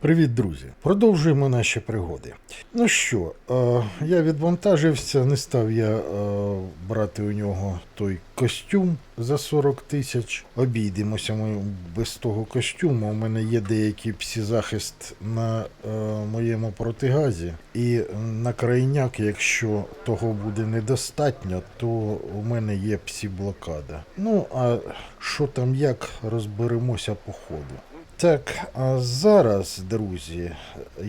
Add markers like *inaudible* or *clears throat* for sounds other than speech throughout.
Привіт, друзі! Продовжуємо наші пригоди. Ну що, е, я відвантажився, не став я е, брати у нього той костюм за 40 тисяч. Обійдемося ми без того костюму. У мене є деякий псі-захист на е, моєму протигазі. І на крайняк, якщо того буде недостатньо, то у мене є псі-блокада. Ну, а що там як, розберемося по ходу. Так, а зараз, друзі,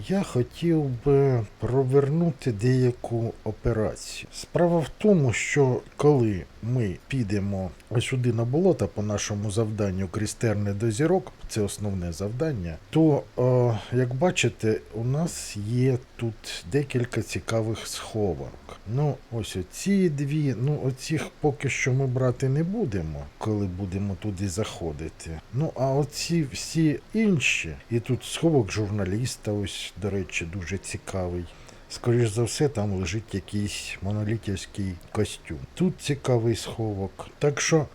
я хотів би провернути деяку операцію. Справа в тому, що коли ми підемо сюди на болото по нашому завданню Крістерне до зірок, це основне завдання, то, е, як бачите, у нас є тут декілька цікавих схованок. Ну, ось оці дві, ну оцих поки що ми брати не будемо, коли будемо туди заходити. Ну, а оці всі інші, і тут сховок журналіста, ось, до речі, дуже цікавий. Скоріш за все, там лежить якийсь монолітівський костюм. Тут цікавий сховок. Так що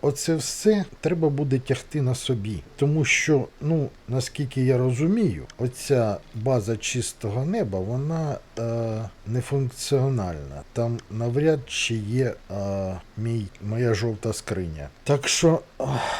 оце все треба буде тягти на собі. Тому що, ну, наскільки я розумію, оця база чистого неба, вона е, нефункціональна. Там навряд чи є е, мій, моя жовта скриня. Так що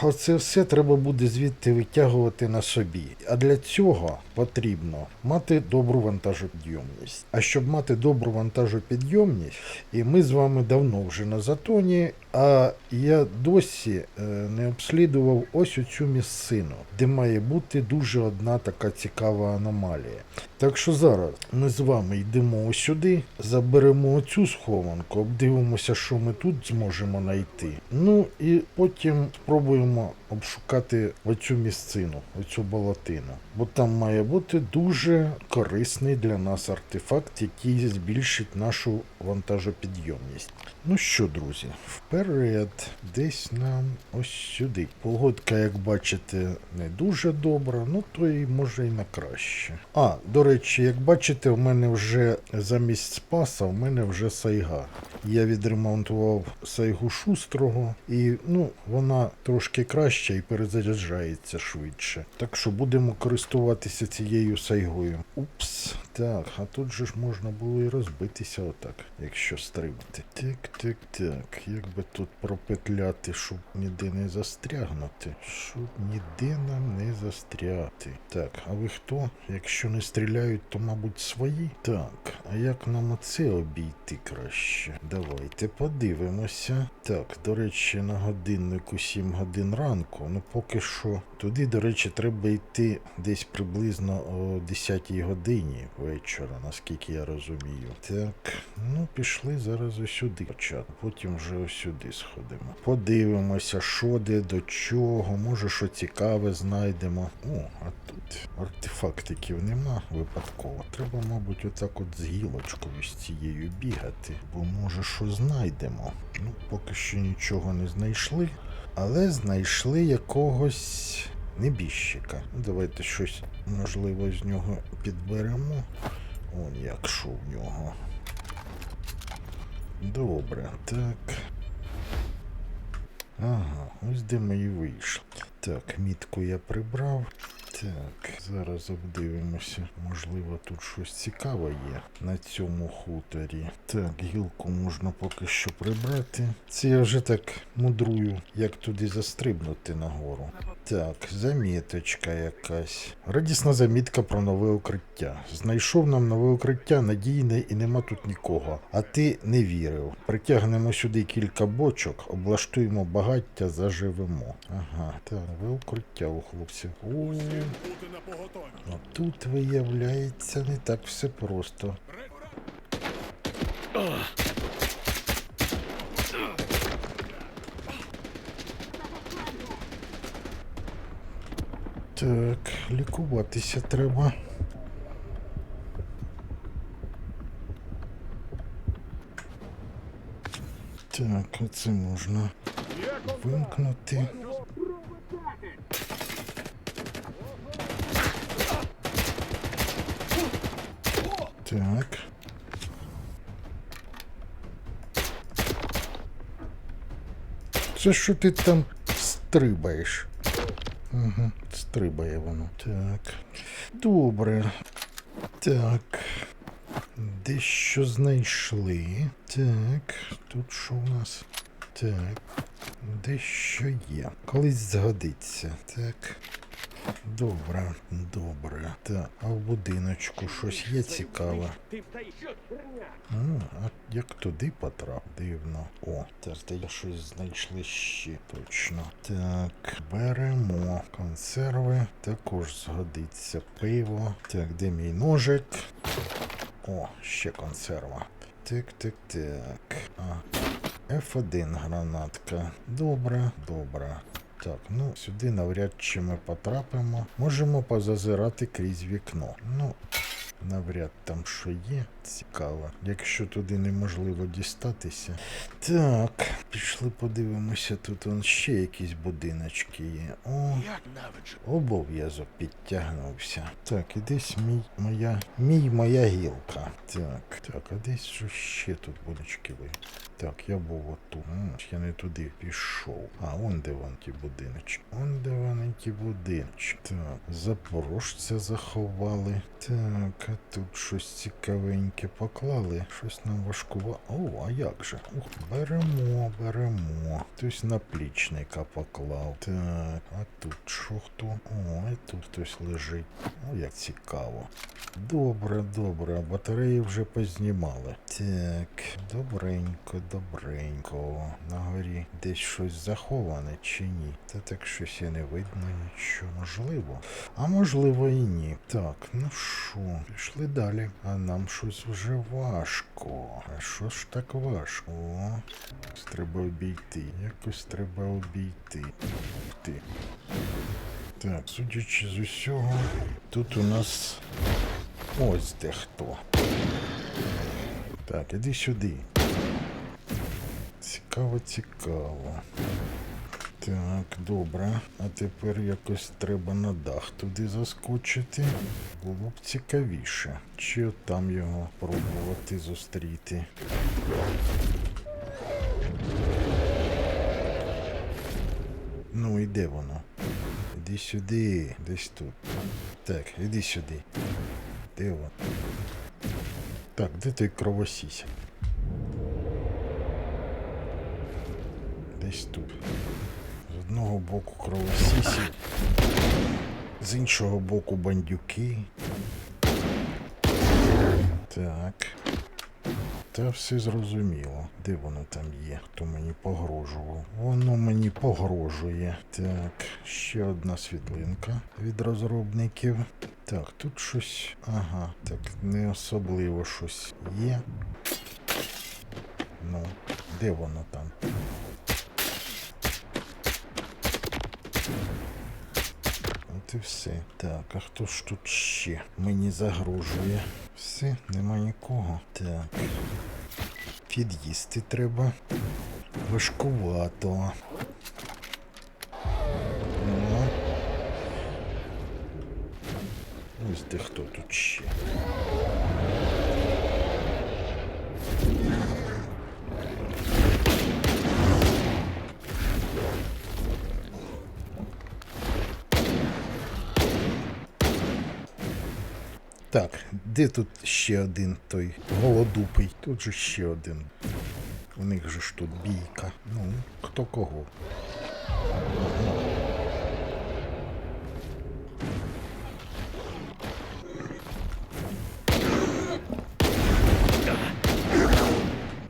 оце все треба буде звідти витягувати на собі. А для цього потрібно мати добру вантажопідйомність. А щоб мати добру вантажопідйомність, і ми з вами давно вже на затоні, а я досі е, не обслідував ось оцю місцину, де має бути дуже одна така цікава аномалія. Так що зараз ми з вами йдемо ось сюди, заберемо оцю схованку, обдивимося, що ми тут зможемо знайти. Ну і потім спробуємо обшукати оцю місцину, оцю болотину. Бо там має бути дуже корисний для нас артефакт, який збільшить нашу вантажопідйомність. Ну що, друзі, вперед, десь нам ось сюди. Погодка, як бачите, не дуже добра, ну то і може і на краще. А, до речі, як бачите, в мене вже замість спаса, в мене вже сайга. Я відремонтував сайгу шустрого, і ну, вона трошки краща і перезаряджається швидше. Так що будемо користуватися цією сайгою. Упс, так, а тут же ж можна було і розбитися отак, якщо стрибати. Так, так, так. Як би тут пропетляти, щоб ніде не застрягнути. Щоб ніде нам не застрягти. Так, а ви хто? Якщо не стріляють, то мабуть свої. Так, а як нам оце обійти краще? Давайте подивимося. Так, до речі, на годиннику 7 годин ранку. Ну поки що туди, до речі, треба йти десь приблизно о 10 годині вечора, наскільки я розумію. Так, ну пішли зараз сюди. Почати. Потім вже сюди сходимо. Подивимося, що де, до чого, може що цікаве знайдемо. О, а тут артефактиків нема випадково. Треба, мабуть, отак от з гілочкою з цією бігати, бо може що знайдемо. Ну, поки що нічого не знайшли, але знайшли якогось небіжчика. Ну, Давайте щось можливо з нього підберемо. Он як що в нього. Добре, так. Ага, ось де ми і вийшли. Так, мітку я прибрав. Так, зараз обдивимося. Можливо, тут щось цікаве є на цьому хуторі. Так, гілку можна поки що прибрати. Це я вже так мудрую, як туди застрибнути нагору. Так, заміточка якась. Радісна замітка про нове укриття. Знайшов нам нове укриття, надійне і нема тут нікого. А ти не вірив. Притягнемо сюди кілька бочок, облаштуємо багаття, заживемо. Ага, так, нове укриття у хлопців. Бути а тут виявляється не так все просто. Так, лікуватися треба. Так, оце можна вимкнути. Так. Це що ти там стрибаєш? Угу, стрибає воно. Так. Добре. Так. Дещо знайшли. Так, тут що у нас? Так. Дещо є. Колись згодиться. Так. Добре, добре. Так, а в будиночку щось є цікаве. Ну, а як туди потрап? Дивно. О, так, де щось знайшли ще точно. Так, беремо консерви. Також згодиться пиво. Так, де мій ножик? О, ще консерва. Так, так, так. А, F1 гранатка. Добре, добре. Так, ну сюди навряд чи ми потрапимо. Можемо позазирати крізь вікно. Ну, навряд там що є. Цікаво. Якщо туди неможливо дістатися. Так, пішли подивимося, тут он ще якісь будиночки є. О, обов'язок підтягнувся. Так, і десь мій моя. Мій моя гілка. Так, так, а десь що ще тут будочки ви. Так, я був отут. Я не туди пішов. А, он де вон ті будиночки. Он де вони ті будиночки. Так, запорожця заховали. Так, тут щось цікавеньке поклали. Щось нам важкува. О, а як же? Ух, беремо, беремо. Хтось наплічника поклав. Так, а тут що хто? О, і тут хтось лежить. О, як цікаво. Добре, добре, батареї вже познімали. Так, добренько, добренько. На горі десь щось заховане чи ні? Та так щось і не видно нічого. Можливо. А можливо і ні. Так, ну що, пішли далі. А нам щось вже важко. А що ж так важко? О, треба обійти. Якось треба обійти. Ти. Так, судячи з усього, тут у нас ось де хто. Так, іди сюди. Цікаво, цікаво. Так, добре. А тепер якось треба на дах туди заскочити. Було б цікавіше. Чи там його пробувати зустріти. Ну, і де воно? Іди сюди, десь тут. Так, іди сюди. Де воно? Так, де той кровосіся? Десь тут. Одного боку кровосісі, з іншого боку бандюки. Так. Та все зрозуміло. Де воно там є? Хто мені погрожував? Воно мені погрожує. Так, ще одна світлинка від розробників. Так, тут щось. Ага, так, не особливо щось є. Ну, де воно там? От все. Так, а хто ж тут ще мені загрожує? Все, нема нікого. Так. Під'їсти треба. Важкувато. Ну. Ось де хто тут ще. Так, де тут ще один той голодупий? Тут же ще один. У них же ж тут бійка. Ну, хто кого.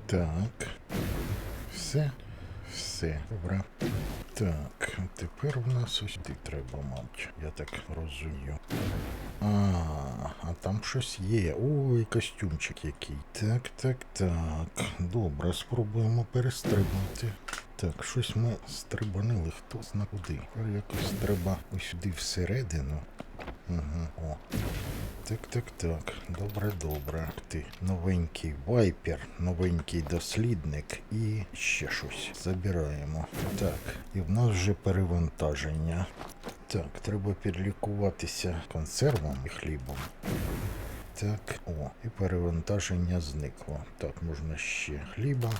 Так. Все. Все. Добре. Так, тепер у нас ось ти треба, мати, Я так розумію. А, а там щось є. Ой, костюмчик який. Так, так, так. Добре, спробуємо перестрибнути. Так, щось ми стрибанили, хто зна куди. Якось треба ось сюди всередину. Угу, о. Так, так, так. Добре, добре. Ти новенький вайпер, новенький дослідник і ще щось. Забираємо. Так, і в нас вже перевантаження. Так, треба підлікуватися консервом і хлібом. Так, о, і перевантаження зникло. Так, можна ще хліба.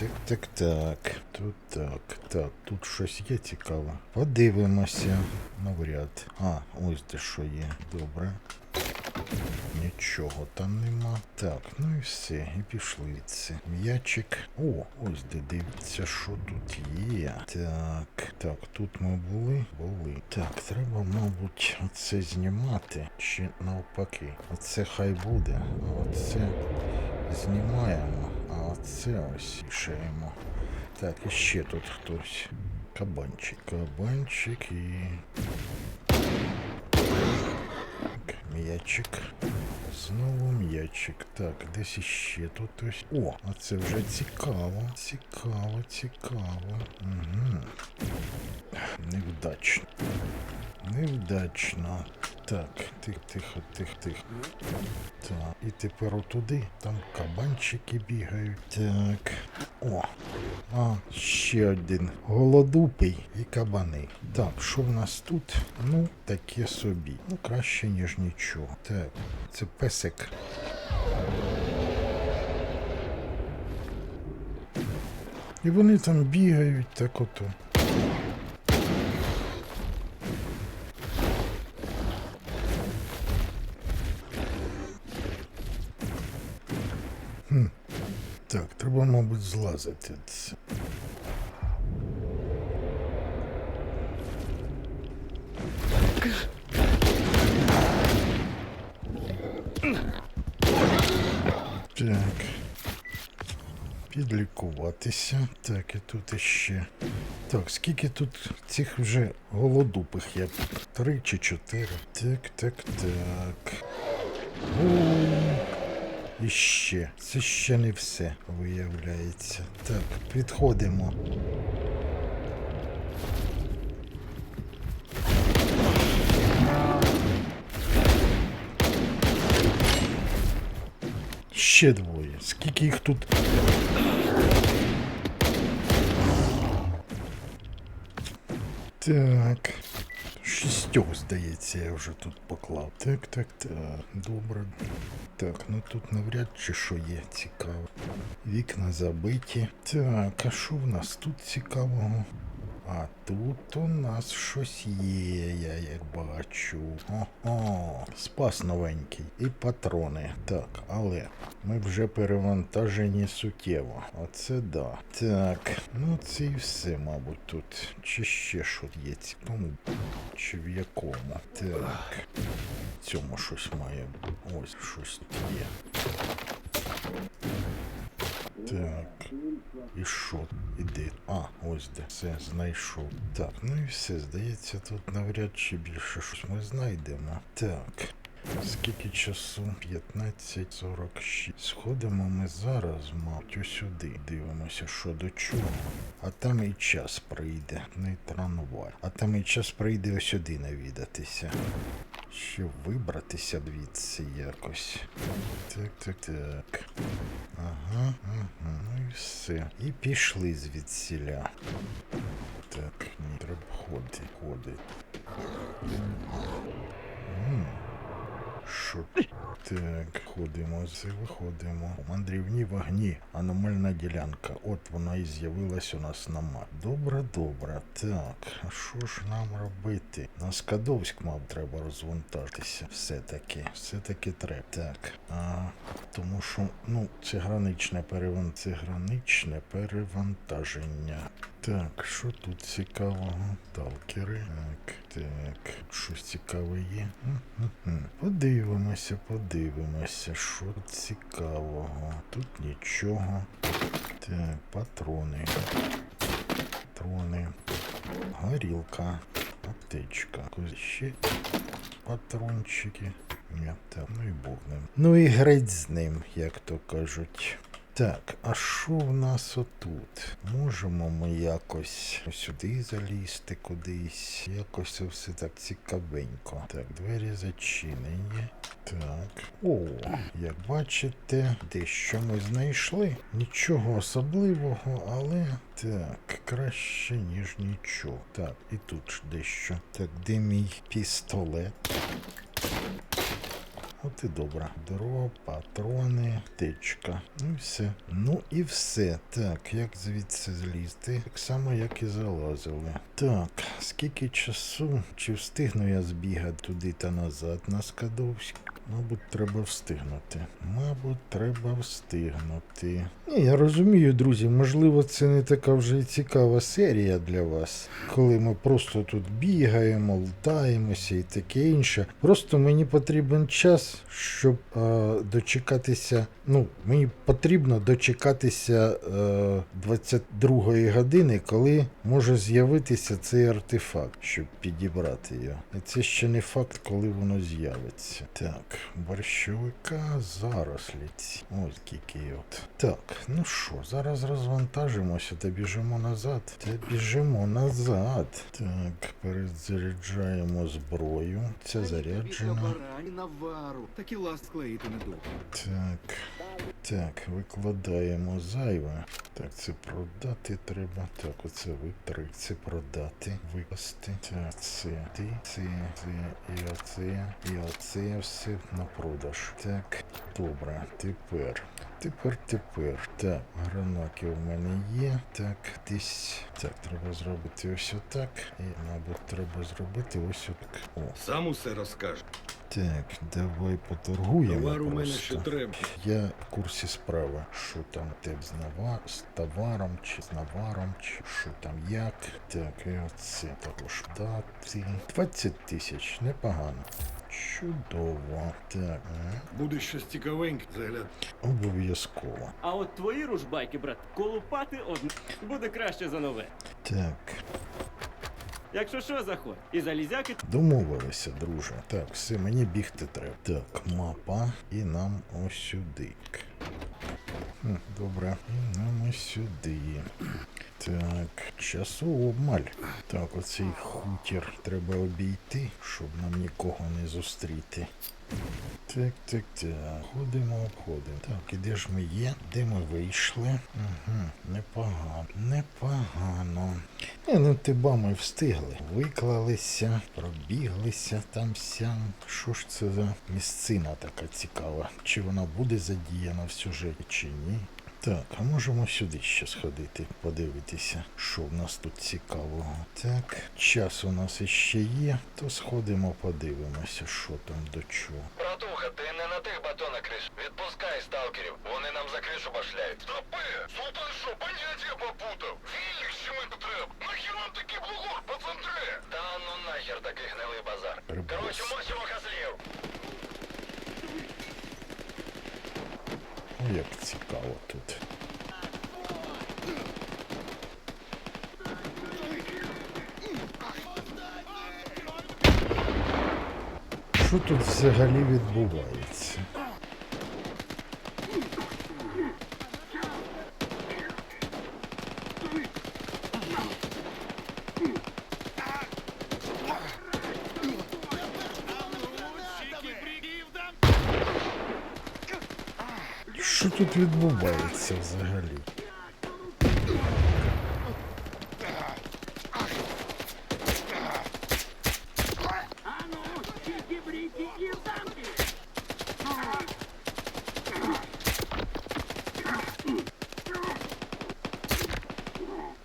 Так, так, так. Тут так, так, тут щось є цікаве. Подивимося. Навряд. А, ось де що є. Добре. Нічого там нема. Так, ну і все, і пішли це. М'ячик. О, ось де дивіться, що тут є. Так, так, тут ми були, були. Так, треба, мабуть, оце знімати. Чи навпаки. Оце хай буде. А оце знімаємо. А оце ось вішаємо. Так, і ще тут хтось. Кабанчик. Кабанчик і. М'ячик. Знову м'ячик. Так, десь іще тут ось. О, а це вже цікаво. Цікаво, цікаво. Угу. Невдачно. Невдачно. Так, тих, тихо, тих, тих. Так, і тепер отуди. Там кабанчики бігають. Так. О. А, ще один. Голодупий і кабани. Так, що в нас тут? Ну, таке собі. Ну, краще, ніж нічого. Так, це песик. І вони там бігають, так ото. Хм. Так, треба, мабуть, Так. Підлікуватися. Так, і тут іще. Так, скільки тут цих вже голодупих є? Три чи чотири. Так, так, так. О, і ще. Це ще не все, виявляється. Так, підходимо. Ще двоє. Скільки їх тут? Так. Шістьох, здається, я вже тут поклав. Так, так, так. Добре. Так, ну тут навряд чи що є цікаво. Вікна забиті. Так, а що в нас тут цікавого? А тут у нас щось є, я як бачу. Ого, спас новенький. І патрони. Так, але ми вже перевантажені суттєво. Оце да. Так, ну це і все, мабуть, тут. Чи ще що є цікаво? Чи в якому? Так. В цьому щось має. Ось щось є. Так. І що? Іди. А, ось де. Все, знайшов. Так, ну і все, здається, тут навряд чи більше щось ми знайдемо. Так. Скільки часу? 15.46. Сходимо ми зараз, мабуть, сюди. Дивимося, що до чого. А там і час прийде. Не трамвай. А там і час прийде ось сюди навідатися. Ще вибратися звідси якось. Так, так, так. Ага, ага. Ну і все. І пішли звідсіля. Так, ні, треба ходити, ходити. Що? Так, ходимо, виходимо. Мандрівні вогні, аномальна ділянка. От вона і з'явилась у нас на мапі. Добре, добре. Так, а що ж нам робити? На Скадовськ, мав, треба розвантажитися. Все-таки, все-таки треба. Так. А, тому що, ну, це граничне переван... це граничне перевантаження. Так, що тут цікавого? Талкери. Так, так. Щось цікаве є. Подивимося, подивимося, що цікавого. Тут нічого. Так, патрони. Патрони. Горілка. Аптечка. Ще патрончики. Ні, так, ну і Бог ним. Ну і греть з ним, як то кажуть. Так, а що в нас отут? Можемо ми якось сюди залізти кудись. Якось це все так цікавенько. Так, двері зачинені. Так. О, як бачите, дещо ми знайшли. Нічого особливого, але так, краще, ніж нічого. Так, і тут ж дещо. Так, де мій пістолет? От і добре. Дрова, патрони, тичка. Ну і все. Ну і все. Так, як звідси злізти? Так само, як і залазили. Так, скільки часу? Чи встигну я збігати туди та назад на Скадовськ? Мабуть, треба встигнути. Мабуть, треба встигнути. Ні, я розумію, друзі, можливо, це не така вже цікава серія для вас, коли ми просто тут бігаємо, лутаємося і таке інше. Просто мені потрібен час, щоб е, дочекатися. Ну, мені потрібно дочекатися е, 22 години, коли може з'явитися цей артефакт, щоб підібрати його. І це ще не факт, коли воно з'явиться. Так, борщовика зарослі. ці. Ось який от. Так, ну що, зараз розвантажимося та біжимо назад. Та біжимо назад. Так, перезаряджаємо зброю. Це заряджено. Так. Так, викладаємо зайве. Так, це продати треба. Так, оце витри. Це продати. Викласти. Так, це ти, це, це і оце. І оце все на продаж. Так, добре. Тепер. Тепер, тепер. Так, гранати у мене є. Так, десь. Так, треба зробити ось отак. І, мабуть, треба зробити ось отак. О, Сам усе розкаже. так, давай поторгуємо. Товар у мене ще треба. Я в курсі справи, що там те з, нава... з товаром, чи з наваром, чи що там як. Так, і оце також дати. 20 тисяч, непогано. Чудово. Так, Буде щось цікавеньке, загляд. обов'язково. А от твої ружбайки, брат, колупати одне буде краще за нове. Так, Якщо що, заходь. І залізяки домовилися, друже. Так, все, мені бігти треба. Так, мапа, і нам ось сюди. Добре, і нам ось сюди. Так, часу обмаль. Так, оцей хутір треба обійти, щоб нам нікого не зустріти. Так, так, так. Ходимо, обходимо. Так, і де ж ми є? Де ми вийшли? Угу, непогано. Непогано. Е, ну тиба ми встигли. Виклалися, пробіглися там сям. Що ж це за місцина така цікава? Чи вона буде задіяна в сюжеті, чи ні? Так, а можемо сюди ще сходити, подивитися, що в нас тут цікавого. Так, час у нас іще є, то сходимо, подивимося, що там до чого. Братуха, ти не на тих батонах криш. Відпускай сталкерів, вони нам за кришу башляють. Стопи! Султан що, поняття попутав? Вільних щемити треба. Нахер нам такий бугор по центрі? Та ну нахер такий гнилий базар. Короче, мочимо козлів. Як цікаво тут. Що тут взагалі відбувається? Що тут відбувається взагалі?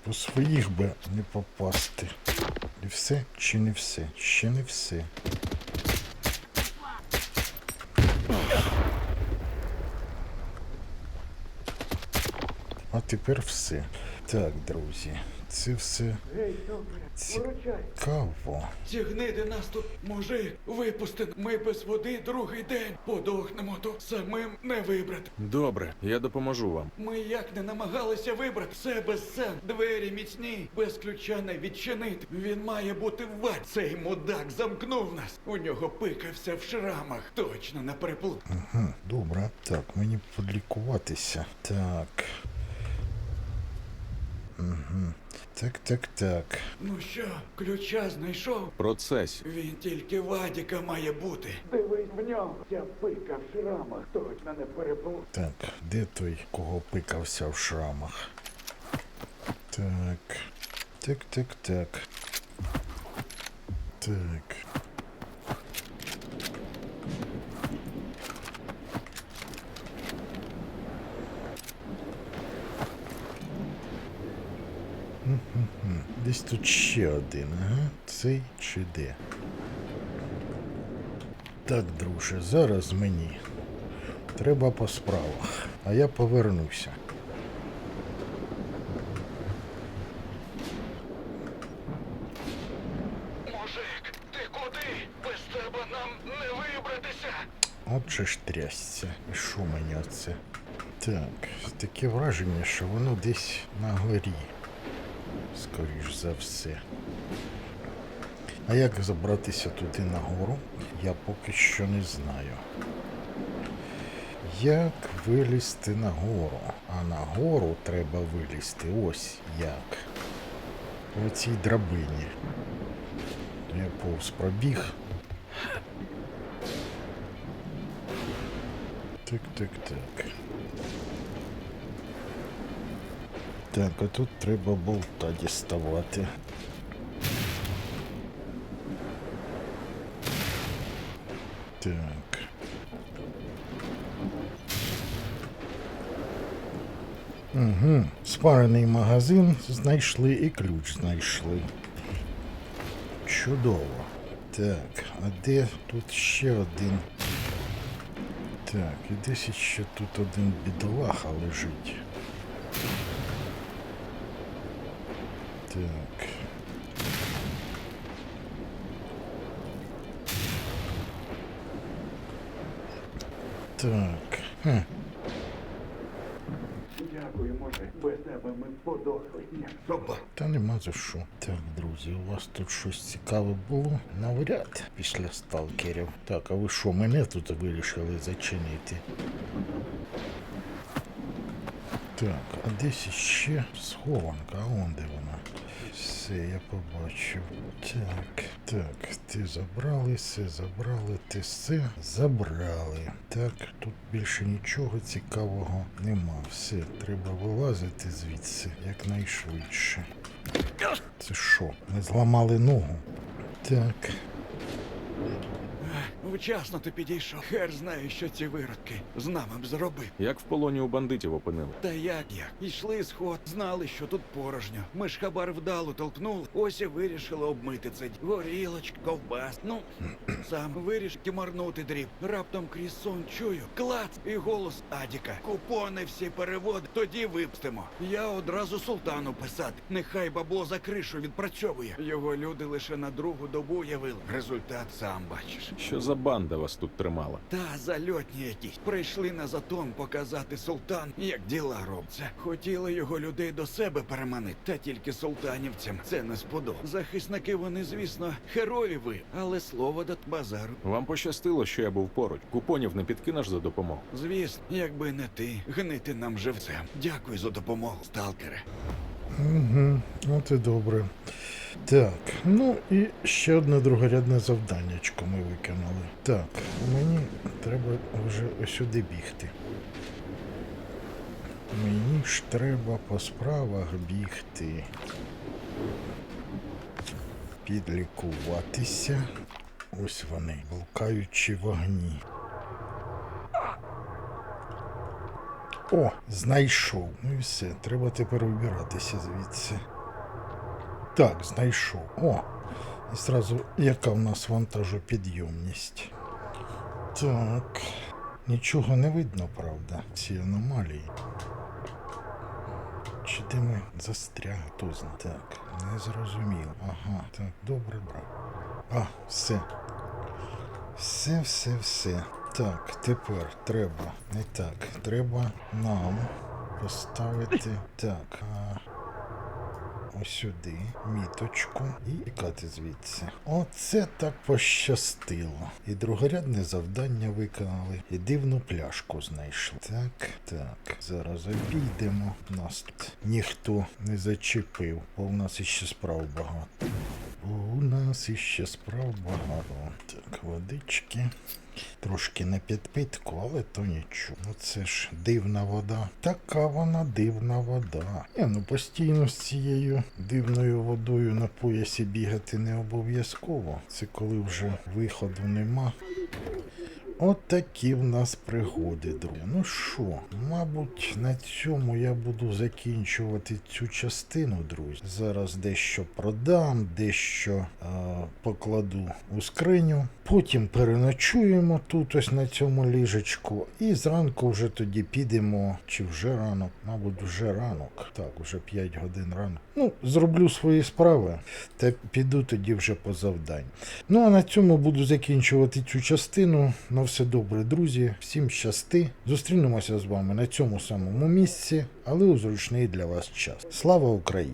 По своїх би не попасти. І все чи не все? Ще не все. Тепер все. Так, друзі, це все цікаво. Ці гниди нас тут може випустити. Ми без води другий день подохнемо, то самим не вибрати. Добре, я допоможу вам. Ми як не намагалися вибрати все без сен. Двері міцні, без ключа не відчинити. Він має бути в ват. Цей мудак замкнув нас. У нього пикався в шрамах. Точно не переплут. Угу, добре. Так, мені подлікуватися. Так. Угу. Так, так, так. Ну що, ключа знайшов? Процесі. Він тільки Вадіка має бути. Дивись в нього. Ця пика в шрамах. Точно не переплут. Так, де той, кого пикався в шрамах? Так. Так, так, так. Так. Десь тут ще один, ага. Цей чи де? Так, друже, зараз мені. Треба по справах, а я повернуся. Мужик, ти куди? Без тебе нам не вибратися. От же ж трясся. І що мені оце? Так, таке враження, що воно десь на горі. Скоріш за все. А як забратися туди нагору, я поки що не знаю. Як вилізти нагору? А нагору треба вилізти ось як. По цій драбині. Я повз пробіг. Так, так, так. Так, а тут треба болта діставати. Так. Угу. Спарений магазин знайшли і ключ знайшли. Чудово. Так, а де тут ще один? Так, і десь ще тут один бідолаха лежить. Так. Так. Хм. Дякую, може, без тебе ми подохли. Пробач. Та нема за що. Так, друзі, у вас тут щось цікаве було? Навряд після сталкерів. Так, а ви що, мене тут вирішили зачинити? Так, а десь іще схованка, а он де Все, я побачив. Так, так, ти забрали, все забрали, ти все забрали. Так, тут більше нічого цікавого нема. Все, треба вилазити звідси якнайшвидше. Це що? Ми зламали ногу? Так. Вчасно ти підійшов. Хер знає, що ці виродки з нами б зробив. Як в полоні у бандитів опинили? Та як як? Ішли сход, знали, що тут порожньо. Ми ж хабар вдало толкнули. Ось і вирішили обмити це. Горілочка, ковбас. Ну, *clears throat* сам вирішив тімарнути дріб. Раптом крізь сон чую. Клац і голос Адіка. Купони всі переводи, тоді випстимо. Я одразу султану писати. Нехай бабло за кришу відпрацьовує. Його люди лише на другу добу явили. Результат сам бачиш. Що за банда вас тут тримала? Та зальотні якісь прийшли на затон показати султан, як діла робляться. Хотіли його людей до себе переманити, та тільки султанівцям це не сподобалось. Захисники вони, звісно, герої ви, але слово до базару. Вам пощастило, що я був поруч. Купонів не підкинеш за допомогу. Звісно, якби не ти, гнити нам живцем. Дякую за допомогу, сталкере. Угу, от і добре. Так, ну і ще одне другорядне завданнячко ми виконали. Так, мені треба вже сюди бігти. Мені ж треба по справах бігти. Підлікуватися. Ось вони, блукаючі вогні. О, знайшов. Ну і все, треба тепер вибиратися звідси. Так, знайшов. О! І зразу яка в нас вантажопідйомність. Так. Нічого не видно, правда, ці аномалії. Чи де ми застрягли? Хто знає? Так, не зрозумів. Ага, так, добре, брат. А, все. Все, все, все. Так, тепер треба. Не так. Треба нам поставити. Так. А, ось сюди міточку і тікати звідси. Оце так пощастило. І другорядне завдання виконали, і дивну пляшку знайшли. Так, так. Зараз обійдемо. Нас тут ніхто не зачепив, бо в нас іще справ багато. У нас іще справ багато. Так, водички. Трошки не підпитку, але то нічого. Ну це ж дивна вода. Така вона дивна вода. Я ну постійно з цією дивною водою на поясі бігати не обов'язково. Це коли вже виходу нема. От такі в нас пригоди, друзі. Ну що, мабуть, на цьому я буду закінчувати цю частину, друзі. Зараз дещо продам, дещо е, покладу у скриню. Потім переночуємо тут, ось на цьому ліжечку. І зранку вже тоді підемо, чи вже ранок, мабуть, вже ранок. Так, уже 5 годин ранку. Ну, зроблю свої справи та піду тоді вже по завдань. Ну а на цьому буду закінчувати цю частину. Все добре, друзі. Всім щасти. Зустрінемося з вами на цьому самому місці, але у зручний для вас час. Слава Україні!